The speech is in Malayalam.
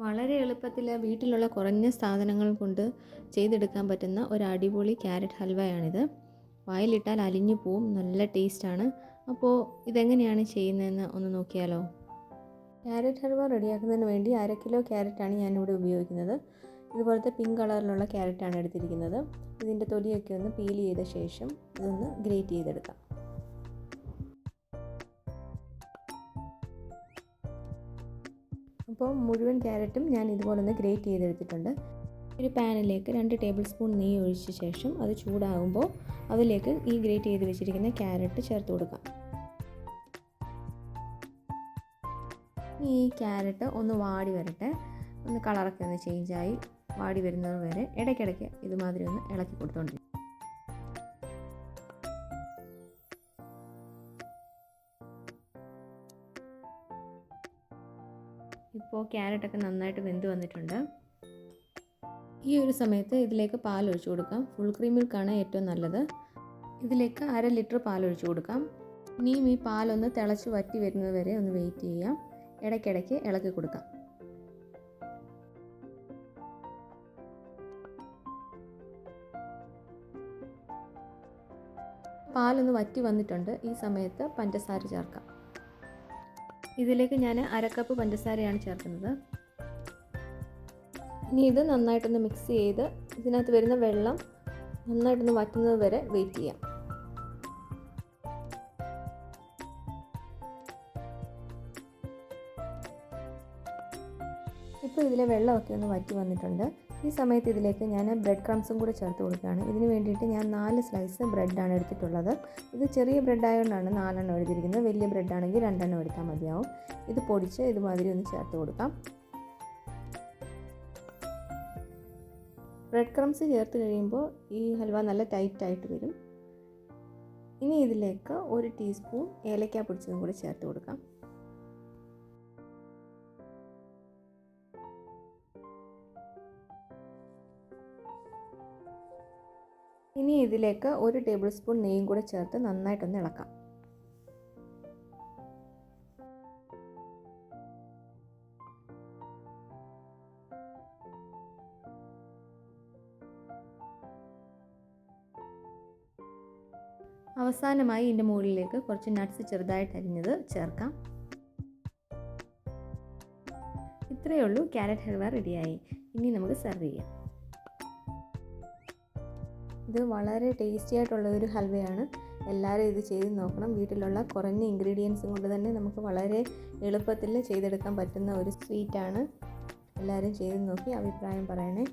വളരെ എളുപ്പത്തിൽ വീട്ടിലുള്ള കുറഞ്ഞ സാധനങ്ങൾ കൊണ്ട് ചെയ്തെടുക്കാൻ പറ്റുന്ന ഒരു അടിപൊളി ക്യാരറ്റ് ഹൽവയാണിത്. വായിലിട്ടാൽ അലിഞ്ഞു പോവും. നല്ല ടേസ്റ്റാണ്. അപ്പോൾ ഇതെങ്ങനെയാണ് ചെയ്യുന്നതെന്ന് ഒന്ന് നോക്കിയാലോ? ക്യാരറ്റ് ഹൽവ റെഡിയാക്കുന്നതിന് വേണ്ടി അര കിലോ ക്യാരറ്റാണ് ഞാനിവിടെ ഉപയോഗിക്കുന്നത്. ഇതുപോലത്തെ പിങ്ക് കളറിലുള്ള ക്യാരറ്റാണ് എടുത്തിരിക്കുന്നത്. ഇതിന്റെ തൊലിയൊക്കെ ഒന്ന് പീൽ ചെയ്ത ശേഷം ഇതൊന്ന് ഗ്രേറ്റ് ചെയ്തെടുക്കാം. അപ്പോൾ മുഴുവൻ ക്യാരറ്റും ഞാൻ ഇതുപോലെ ഒന്ന് ഗ്രേറ്റ് ചെയ്തെടുത്തിട്ടുണ്ട്. ഒരു പാനിലേക്ക് രണ്ട് ടേബിൾ സ്പൂൺ നെയ്യ് ഒഴിച്ച ശേഷം അത് ചൂടാകുമ്പോൾ അതിലേക്ക് ഈ ഗ്രേറ്റ് ചെയ്ത് വെച്ചിരിക്കുന്ന ക്യാരറ്റ് ചേർത്ത് കൊടുക്കാം. ഈ ക്യാരറ്റ് ഒന്ന് വാടി വരട്ടെ. ഒന്ന് കളറൊക്കെ ഒന്ന് ചേഞ്ചായി വാടി വരുന്നത് വരെ ഇടയ്ക്കിടയ്ക്ക് ഇതുമാതിരി ഒന്ന് ഇളക്കി കൊടുത്തോണ്ടിരിക്കും ഇപ്പോൾ ക്യാരറ്റൊക്കെ നന്നായിട്ട് വെന്ത് വന്നിട്ടുണ്ട്. ഈ ഒരു സമയത്ത് ഇതിലേക്ക് പാൽ ഒഴിച്ചു കൊടുക്കാം. ഫുൾ ക്രീം മിൽക്കാണ് ഏറ്റവും നല്ലത്. ഇതിലേക്ക് അര ലിറ്റർ പാൽ ഒഴിച്ചു കൊടുക്കാം. ഇനിയും ഈ പാലൊന്ന് തിളച്ച് വറ്റി വരുന്നത് വരെ ഒന്ന് വെയിറ്റ് ചെയ്യാം. ഇടയ്ക്കിടയ്ക്ക് ഇളക്കി കൊടുക്കാം. പാലൊന്ന് വറ്റി വന്നിട്ടുണ്ട്. ഈ സമയത്ത് പഞ്ചസാര ചേർക്കാം. ഇതിലേക്ക് ഞാൻ അരക്കപ്പ് പഞ്ചസാരയാണ് ചേർക്കുന്നത്. ഇനി ഇത് നന്നായിട്ടൊന്ന് മിക്സ് ചെയ്ത് ഇതിനകത്ത് വരുന്ന വെള്ളം നന്നായിട്ടൊന്ന് വറ്റുന്നത് വരെ വെയിറ്റ് ചെയ്യാം. ഇപ്പോൾ ഇതിലെ വെള്ളമൊക്കെ ഒന്ന് വറ്റി വന്നിട്ടുണ്ട്. ഈ സമയത്ത് ഇതിലേക്ക് ഞാൻ ബ്രെഡ് ക്രംസും കൂടെ ചേർത്ത് കൊടുക്കുകയാണ്. ഇതിന് വേണ്ടിയിട്ട് ഞാൻ നാല് സ്ലൈസ് ബ്രെഡാണ് എടുത്തിട്ടുള്ളത്. ഇത് ചെറിയ ബ്രെഡ് ആയതുകൊണ്ടാണ് നാലെണ്ണം എടുത്തിരിക്കുന്നത്. വലിയ ബ്രെഡ് ആണെങ്കിൽ രണ്ടെണ്ണം എടുത്താൽ മതിയാവും. ഇത് പൊടിച്ച് ഇതുമാതിരി ഒന്ന് ചേർത്ത് കൊടുക്കാം. ബ്രെഡ് ക്രംസ് ചേർത്ത് കഴിയുമ്പോൾ ഈ ഹൽവ നല്ല ടൈറ്റായിട്ട് വരും. ഇനി ഇതിലേക്ക് ഒരു ടീസ്പൂൺ ഏലക്ക പൊടിച്ചതും കൂടി ചേർത്ത് കൊടുക്കാം. ഇനി ഇതിലേക്ക് ഒരു ടേബിൾ സ്പൂൺ നെയ്യും കൂടെ ചേർത്ത് നന്നായിട്ടൊന്ന് ഇളക്കാം. അവസാനമായി ഇതിന്റെ മുകളിലേക്ക് കുറച്ച് നട്ട്സ് ചെറുതായിട്ട് അരിഞ്ഞത് ചേർക്കാം. ഇത്രയേ ഉള്ളൂ ക്യാരറ്റ് ഹൽവ റെഡിയായി. ഇനി നമുക്ക് സെർവ് ചെയ്യാം. ഇത് വളരെ ടേസ്റ്റി ആയിട്ടുള്ള ഒരു ഹൽവയാണ്. എല്ലാവരും ഇത് ചെയ്ത് നോക്കണം. വീട്ടിലുള്ള കുറഞ്ഞ ഇൻഗ്രീഡിയൻസും കൊണ്ട് തന്നെ നമുക്ക് വളരെ എളുപ്പത്തിൽ ചെയ്തെടുക്കാൻ പറ്റുന്ന ഒരു സ്വീറ്റാണ് എല്ലാവരും ചെയ്ത് നോക്കി അഭിപ്രായം പറയണേ.